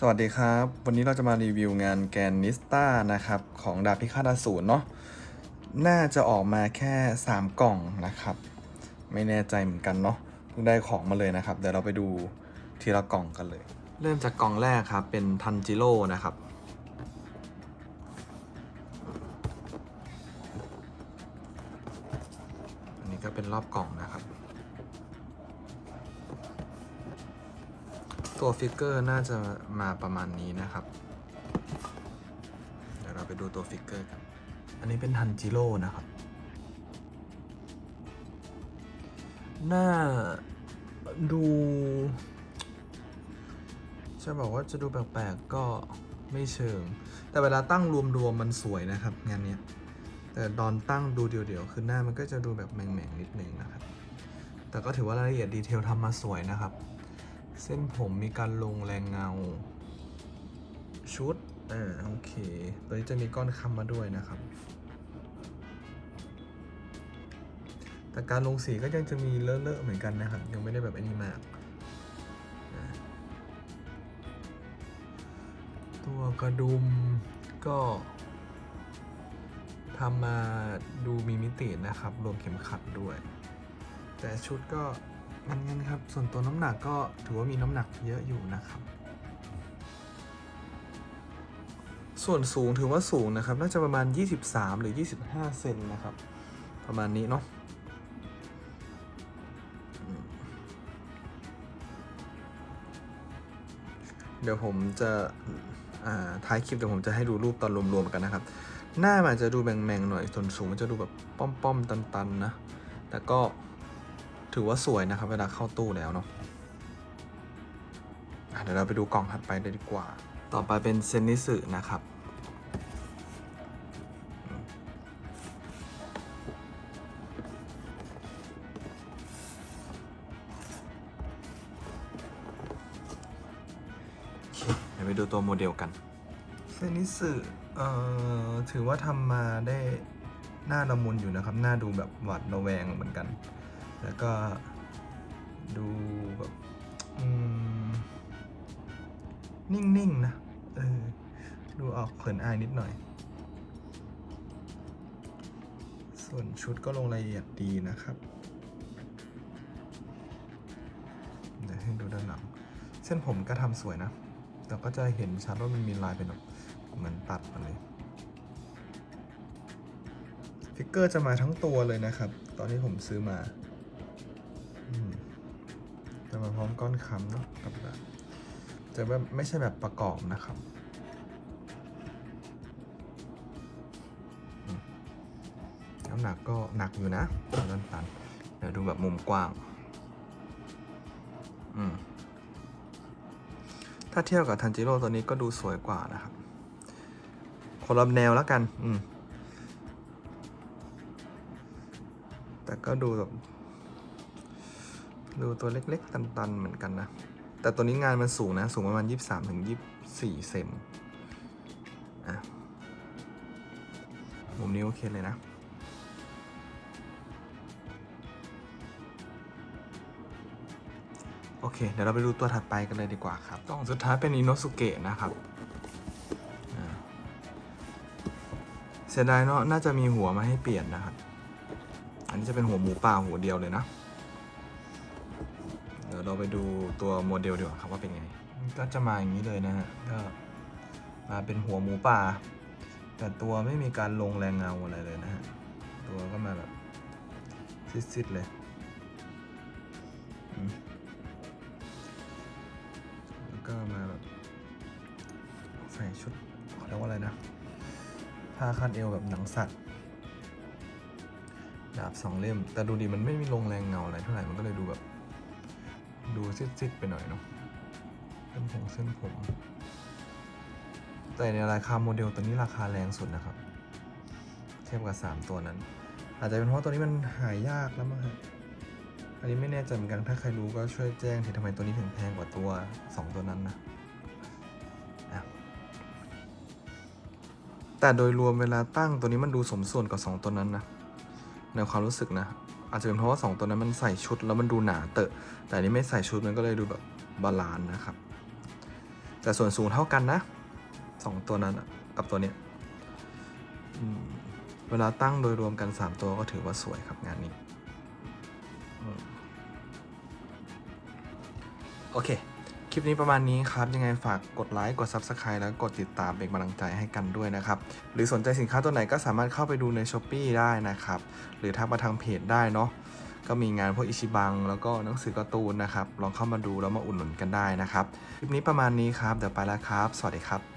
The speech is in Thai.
สวัสดีครับ วันนี้เราจะมารีวิวงานแกนนิสต้านะครับ ของดาบพิฆาตอสูรเนาะน่าจะออกมาแค่ 3 กล่องนะครับ ไม่แน่ใจเหมือนกันเนาะเพิ่งได้ของมาเลยนะครับ เดี๋ยวเราไปดูทีละกล่องกันเลย เริ่มจากกล่องแรกครับ เป็นทันจิโร่นะครับ อันนี้ก็เป็นรอบกล่องนะครับ ตัวฟิกเกอร์น่าจะมาประมาณนี้นะครับ เดี๋ยวเราไปดูตัวฟิกเกอร์กัน อันนี้เป็นทันจิโร่นะครับ หน้าดูจะบอกว่าจะดูแปลกๆก็ไม่เชิง แต่เวลาตั้งรวมๆมันสวยนะครับ งานนี้แต่ตอนตั้งดูเดี่ยวๆคือหน้ามันก็จะดูแบบแหม่งๆนิดนึงนะครับ แต่ก็ถือว่ารายละเอียดดีเทลทำมาสวยนะครับ เส้นผมมีการลงแรงเงา ชุด อ่า โอเค ตัวนี้จะมีก้อนคำมาด้วยนะครับ แต่การลงสีก็ยังจะมีเลอะๆเหมือนกันนะครับ ยังไม่ได้แบบอ้นี้มาก ตัวกระดุมก็ทำมาดูมีมิตินะครับ รวมเข็มขัดด้วย แต่ชุดก็ งั้นงั้นครับ ส่วนตัวน้ำหนักก็ถือว่ามีน้ำหนักเยอะอยู่นะครับ ส่วนสูงถือว่าสูงนะครับ น่าจะประมาณ 23 หรือ 25 เซนนะครับ ประมาณนี้เนาะเดี๋ยวผมจะท้ายคลิปเดี๋ยวผมจะให้ดูรูปตอนรวมๆกันนะครับ หน้ามันอาจจะดูแบ่งๆหน่อยส่วนสูงมันจะดูแบบป้อมๆตันๆนะ แต่ก็ ถือว่าสวยนะครับ เวลาเข้าตู้แล้วเนาะเดี๋ยวเราไปดูกล่องถัดไปเลยดีกว่า ต่อไปเป็นเซนนิสึนะครับ เดี๋ยวไปดูตัวโมเดลกัน เซนิสึเอ่อ ถือว่าทำมาได้หน้าละมุนอยู่นะครับ หน้าดูแบบหวาดระแวงเหมือนกัน แล้วก็ดูแบบนิ่งๆนะเออดูออกเขินอายนิดหน่อย ส่วนชุดก็ลงรายละเอียดดีนะครับเดี๋ยวให้ดูด้านหลัง เส้นผมก็ทำสวยนะ แต่ก็จะเห็นชัดว่ามันมีลายเป็นแบบเหมือนตัดมาเลยฟิกเกอร์จะมาทั้งตัวเลยนะครับ ตอนที่ผมซื้อมา จะมาพร้อมก้อนคำเนาะกับแบบจะแบบไม่ใช่แบบประกอบนะครับน้ำหนักก็หนักอยู่นะตันตันเดี๋ยวดูแบบมุมกว้าง อืม ถ้าเทียบกับทันจิโร่ตัวนี้ก็ดูสวยกว่านะครับ คนละแนวแล้วกัน อืม แต่ก็ดูแบบ ดูตัวเล็ก ๆ ตัน ๆ เหมือนกันนะ แต่ตัวนี้งานมันสูงนะ สูงประมาณ 23 ถึง 24 เซนอะมุมนี้โอเคเลยนะ โอเค เดี๋ยวเราไปดูตัวถัดไปกันเลยดีกว่าครับกล่องสุดท้ายเป็นอินโนสุเกะนะครับเสียดายเนาะน่าจะมีหัวมาให้เปลี่ยนนะครับ อันนี้จะเป็นหัวหมูป่าหัวเดียวเลยนะ เดี๋ยวเราไปดูตัวโมเดลดีกว่าครับว่าเป็นไง ก็จะมาอย่างนี้เลยนะฮะ ก็มาเป็นหัวหมูป่า แต่ตัวไม่มีการลงแรงเงาอะไรเลยนะฮะ ตัวก็มาแบบซิดๆเลยแล้วก็มาแบบใส่ชุดเขาเรียกว่าอะไรนะ ผ้าคาดเอวแบบหนังสัตว์ดาบสองเล่ม แต่ดูดีมันไม่มีลงแรงเงาอะไรเท่าไหร่ มันก็เลยดูแบบ ดูซิดๆไปหน่อยเนาะเส้นผมเส้นผม แต่ในราคาโมเดลตัวนี้ราคาแรงสุดนะครับ เทียบกับ 3 ตัวนั้น อาจจะเป็นเพราะตัวนี้มันหายากแล้วมั้งฮะอันนี้ไม่แน่ใจเหมือนกันถ้าใครรู้ก็ช่วยแจ้งทีทำไมตัวนี้ถึงแพงกว่าตัว 2 ตัวนั้นนะอะแต่โดยรวมเวลาตั้งตัวนี้มันดูสมส่วนกับ 2 ตัวนั้นนะในความรู้สึกนะ อาจจะเป็นเพราะว่า 2 ตัวนั้นมันใส่ชุดแล้วมันดูหนาเตอะ แต่นี้ไม่ใส่ชุดมันก็เลยดูแบบบาลานซ์นะครับ แต่ส่วนสูงเท่ากันนะสองตัวนั้นกับตัวเนี้ยเวลาตั้งโดยรวมกัน 3 ตัวก็ถือว่าสวยครับงานนี้ โอเค ลิปนี้ประมาณนี้ครับ ยังไงฝากกดไลค์ กด Subscribe แล้วกดติดตามเป็นกำลังใจให้กันด้วยนะครับ หรือสนใจสินค้าตัวไหนก็สามารถเข้าไปดูใน s h อ p e e ได้นะครับ หรือทักมาทางเพจได้เนาะก็มีงานพวกอิชิบัง แล้วก็หนังสือการ์ตูนนะครับ ลองเข้ามาดูแล้วมาอุดหนุนกันได้นะครับ คลิปนี้ประมาณนี้ครับ เดี๋ยวไปแล้วครับ สวัสดีครับ